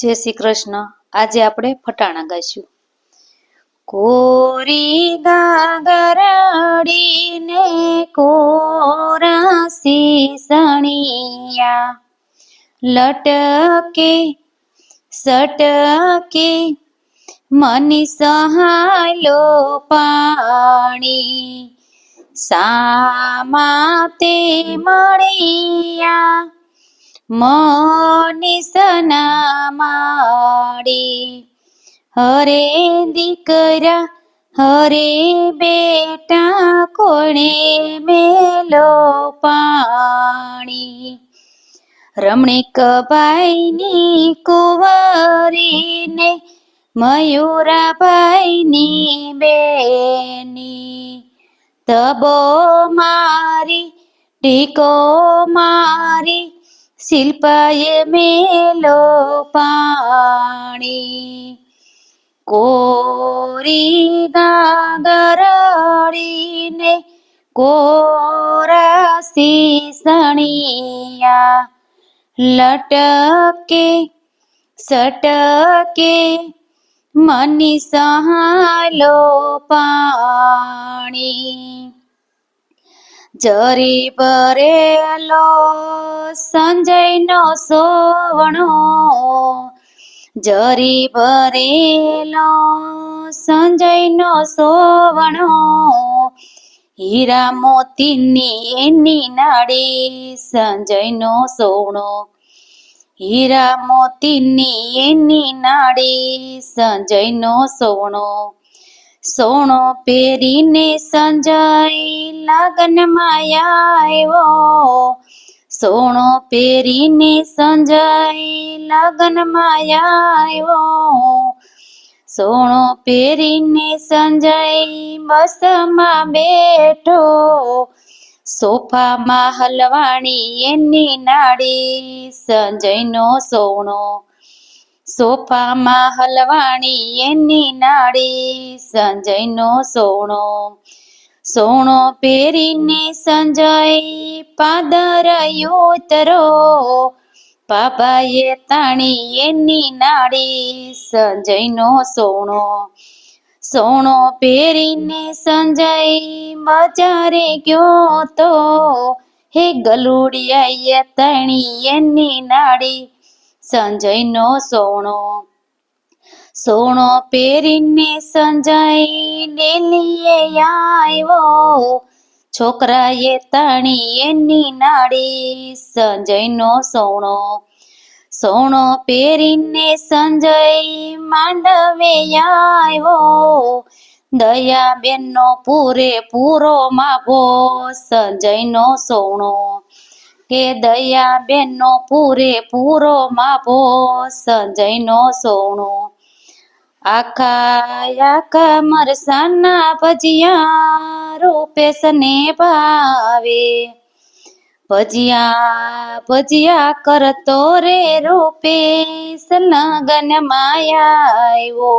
જય શ્રી કૃષ્ણ. આજે આપણે ફટાણા ગાઈશું. કોરી ગાગરડીને કોરા સણિયા. લટકે, સટકે, મની સહાયલો પાણી. સામા તે મળિયા મનીષના માડી હરે દીકરા, હરે બેટા, કોણે મેલો પાણી? રમણીક ભાઈની કુંવરીને મયુરાભાઈની બેની, તબો મારી ટીકો મારી શિલ્પાએ મેલો પાણી. કોરી ગાગરડીને કોરસી સણિયા. લટકે સટકે મની સહાલો પાણી. જરી ભરેલો સંજયનો સોવણો જરી ભરેલો સંજયનો સોવણો હીરા મોતીની એની નાડી સંજયનો સોવણો. હીરા મોતીની એની નાડી સંજયનો સોવણો. સોણો પહેરીને સંજય લગન આવ્યો. સોણો પહેરીને સંજય લગન આવ્યો. સોણો પહેરીને સંજય બસમાં બેઠો. સોફામાં હલવાણી એની નાડી, સંજયનો સોણો સોફામાં હલવાણી એની નાડી, સંજયનો સોણો. સોણો પહેરીને સંજય પાદરાયો તરો પાપાએ તાણી એની નાડી, સંજયનો સોણો. સોણો પહેરીને સંજય બજારે ગયો તો, હે ગલુડિયા તણી એની નાડી સંજયનો સોણો. સોણો પહેરીને સંજય ડેલીએ આવ્યો. છોકરાએ તાણી એની નાડી. સંજયનો સોણો. સોણો પહેરીને સંજય માંડવે આવ્યો. દયાબેનનો પૂરે પૂરો માગો સંજયનો સોણો. કે દયા બેનનો પૂરે પૂરો માભો સંજયનો સોણો. આખા આખા મરસાના ભજીયા રૂપેશને ભાવે. ભજીયા ભજીયા કરતો રે રૂપેશ લગન આવ્યો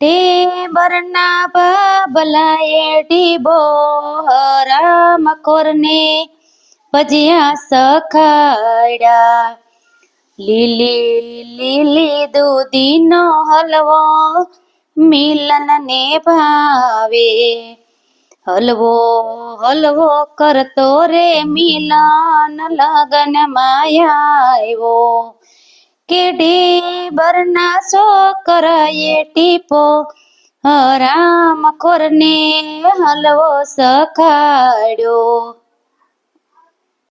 ટેબરના બાબલાએ ટીબો રામ કોરને ભજીયા સખાડ્યા. લીલી લીલી દૂધીનો હલવો મિલનને ભાવે. હલવો હલવો કરતો રે મિલન લગન માયાવો કેડી બરના સો કરાયે ટીપો હરામ ખોરને હલવો સખાડ્યો.